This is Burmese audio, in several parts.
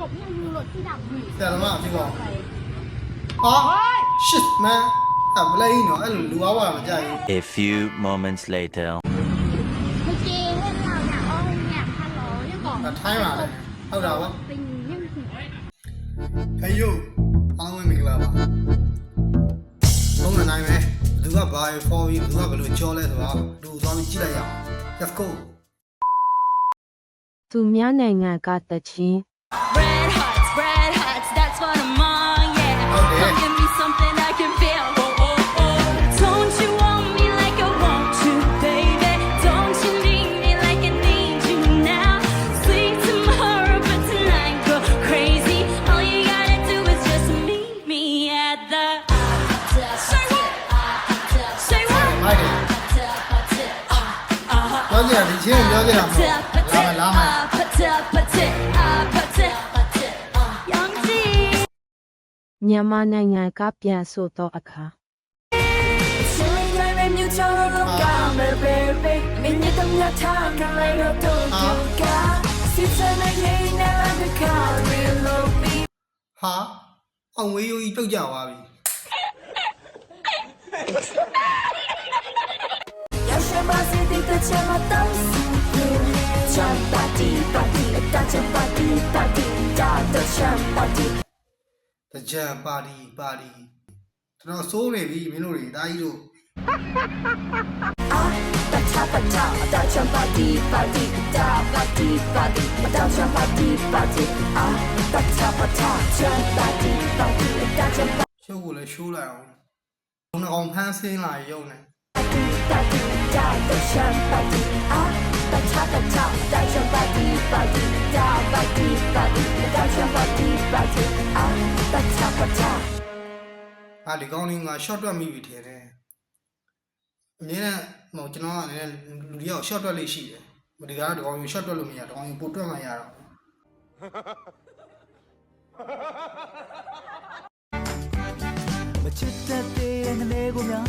กบยังดูรถที่ดับอยู่ ဆရာသမားဖြစ်ပါဟာ shit man အဘလေးနော်အဲ့လိုလူအားဝါမကြိုက်ဘူး A few moments later. เมื่อกี้เห็นเราเนี่ยอ้อมเนี่ยฮัลโหลยังบอก ဒါထိုင်းပါလေဟုတ်တာပါ เป็นยังถึง ခယိုအားလုံးပဲမင်္ဂလာပါလုံးနေနိုင်မယ်လူကဘာရ for ပြီးလူကဘယ်လိုကြောလဲဆိုတော့လူသွားပြီးကြည့်လိုက်ရအောင် let's go သူများနိုင်ငံကတချင်း Red hearts, red hearts, that's what I'm on, yeah. Okay. Come give me something I can feel. Oh, oh, oh. Don't you want me like I want you, baby? Don't you need me like I need you now? Sleep tomorrow, but tonight go crazy. All you gotta do is just meet me at the. Say what? Say what? မိုက်တယ်ပြောကြရဒီချင်းပြောကြရမှာလာမလာ မြန်မာနိုင်ငံကပြန်ဆိုတော့အခါ Silly time and you tell her look out, baby. Minute of your time, can lay no to you got. Sits and I ain't never the car, real low me. ဟာအောင်ဝေးရိုးကြီးတုတ်ကြသွားပြီ 要学把 CD 的钱嘛都是你，全 body body，大家 body body，大的全 body。 တကြံပါတီပါတီကျွန်တော်စိုးနေပြီမင်းတို့တွေဒါကြီးတို့ပထပထအတချံပါတီပါတီတာပါတီပါတီအတချံပါတီပါတီအာပထပထချံပါတီပါတီအတချံပါရှုပ်ကိုလည်းရှိုးလိုက်အောင်ဘုံကောင်ဖန်းဆင်းလာရုံနဲ့ပါတီတာတချံပါတီအာပထပထအတချံပါတီပါတီတာပါတီ အာဒီကောင်းလေးက short တွက်မိပြီထင်တယ်အမြဲတမ်းဟိုကျွန်တော်ကလည်းလူတယောက် short တွက်လေးရှိတယ်ဒီကတော့ဒီကောင်းကြီး short တွက်လို့မရဒီကောင်းကြီးပို့တွက်မှရတော့မချစ်တတ်တဲ့ငလေးကိုများ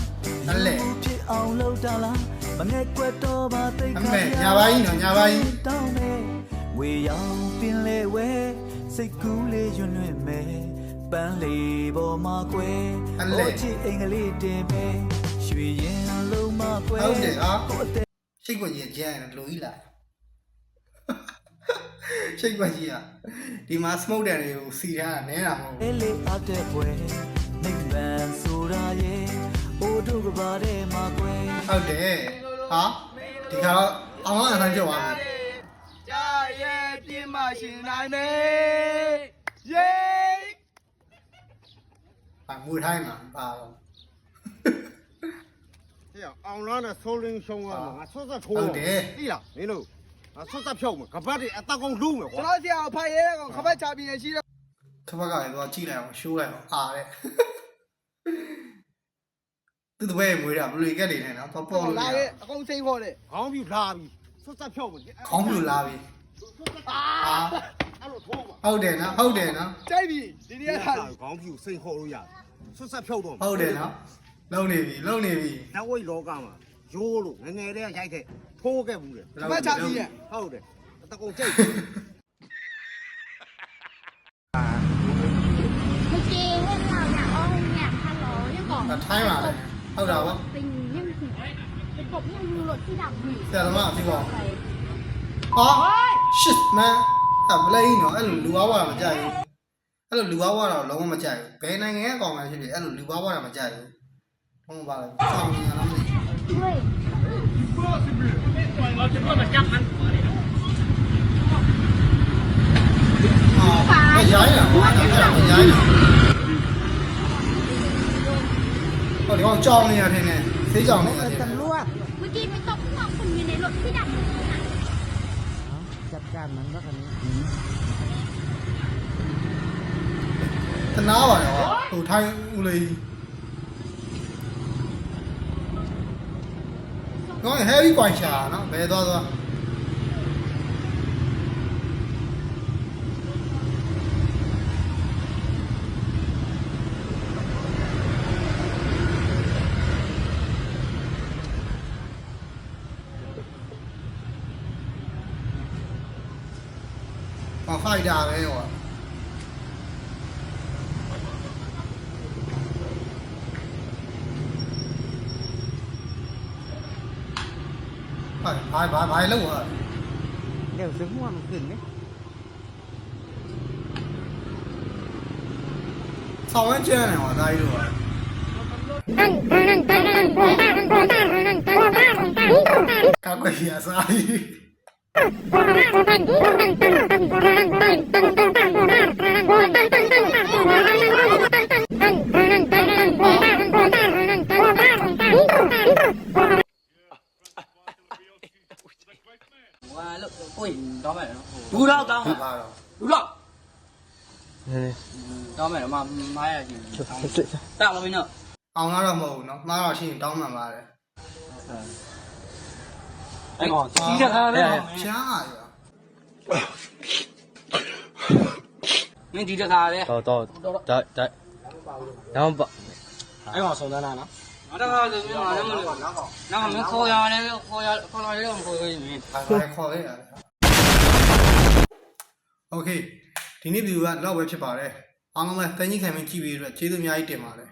အဲ့လေဖြစ်အောင်လုပ်တာလားမငဲ့ကွက်တော့ပါသိအခါမေညာပါကြီးနော်ညာပါကြီးတောင်းနေဝေရောင်ပင်လေဝဲစိတ်ကူးလေးရွလွင့်မယ် ပန်းလေးပေါ်မှာကွယ်ချစ်အင်္ဂလိပ်တင်ပဲရွှေရင်လုံးမကွယ်ဟုတ်တယ်ဟာကိုအသက်ရှိတ်ကွက်ကြီးကျန်းတယ်လူကြီးလာရှိတ်ကွက်ကြီးอ่ะဒီမှာ smoke တန်တွေကိုစီထားတာနဲတာမဟုတ်ဘူးလေးအပ်တဲ့ပွဲနိဗ္ဗာန်ဆိုတာရဲ့အိုတို့ကပါတဲ့မှာကွယ်ဟုတ်တယ်ဟာဒီကတော့အောင်အောင်အဆန်းကြောက်သွားပြီကြာရဲ့ပြင်းမရှင်နိုင်မယ်ယေ ဟာမူထိုင်းမှာပါတော့ဟေ့အောင်လားနဲ့ဆိုးလင်းရှုံးရမှာငါဆွတ်ဆက်ထိုးဟုတ်တယ်သိလားမင်းတို့ငါဆွတ်ဆက်ဖြုတ်မှာကပတ်တွေအတက်ကောင်လူးမယ်ကွာကျွန်တော်ဆရာကိုဖိုက်ရဲကောင်ခပတ်ချပြီးရရှိတော့ခဘက်ကလည်းတော့ကြည့်လိုက်အောင်ရှိုးလိုက်အောင်အားတဲ့သူတပည့်မွေးတာဘလူကက်တွေနဲ့နော်တော့ပေါ့လို့မလာရခဲ့အကုန်စိမ့်ဖို့တဲ့ခေါင်းပြူလာပြီဆွတ်ဆက်ဖြုတ်မှာခေါင်းပြူလာပြီအာဟာ အဲ့လိုထိုးမှာ ဟုတ်တယ်နော်ဟုတ်တယ်နော် ကြိုက်ပြီဒီနေ့ကထား ခေါင်းပြူစိတ်ခေါ်လို့ရတယ်ဆွတ်ဆက်ဖြုတ်တော့ ဟုတ်တယ်နော်လုံနေပြီလုံနေပြီ နဝိတ်လောကမှာရိုးလို့ငငယ်တည်းရိုက်တဲ့ထိုးခဲ့ဘူးလေ ခပတ်ချပြီးရ ဟုတ်တယ်အတက်ကောင်ကြိတ် เมื่อกี้เห็นเราเนี่ยอ้อมเนี่ยฮัลโหลยังบอก ဒါထိုင်းပါလေဟုတ်တာပါ เป็นยังถึงเป็นกบยังดูรถที่ดับอยู่ ဆရာသမားဖြစ်ပါဟာ shit man ဟာပလေးနော်အဲ့လိုလူအားဝါတာမကြိုက်ဘူးအဲ့လိုလူအားဝါတာလုံးဝမကြိုက်ဘူးဘယ်နိုင်ငံကကောင်လဲဖြစ်ဖြစ်အဲ့လိုလူအားဝါတာမကြိုက်ဘူးဘုံပါလားဆောင်းနေတာလားမသိဘူးဘာဖြစ်လို့မကြမ်းမှန်းပါလဲ။အားရိုင်းလား။ဘာကြောင့်ရိုင်းလဲ။ဟောဒီကောင်ကြောင်နေရထင်တယ်။သေးကြောင်နေ။တလူကမကြည့်မ တနာပါရောဟိုထိုင်းဦးလေးတော့ heavy ကွိုင်ရှာနော်ဘယ်သွားသွား 放快点没有啊！快快快快了我！那有能啃没？完钱了我哪有啊？干鬼也是啊！ တောင်းမယ်တော့မမားရကြည့်တောင်းမင်းတော့ အောင်လာတော့မဟုတ်ဘူးเนาะမှားတော့ရှိရင်တောင်းမှန်ပါတယ် အဲ့ကောင်ကြီးတခါလဲ ချားရ မင်းဒီတခါလဲ တော့တော့ဒါဒါတော့ပါ အဲ့ကောင်ဆုံးသန်းတာနော်နောက်တစ်ခါဆိုပြီးတော့လည်းမလို့နောက်မင်းခေါ်ရတယ်ခေါ်ရခေါ်လာတယ်ခေါ်ရမင်း ဘာခေါ်လဲရတယ်โอเค ဒီနေ့ဗီဒီယိုကတော့ပဲဖြစ်ပါတယ်အားလုံးပဲတန်ကြီးခံမကြည့်ပြီးတော့ကျေးဇူးအများကြီးတင်ပါတယ်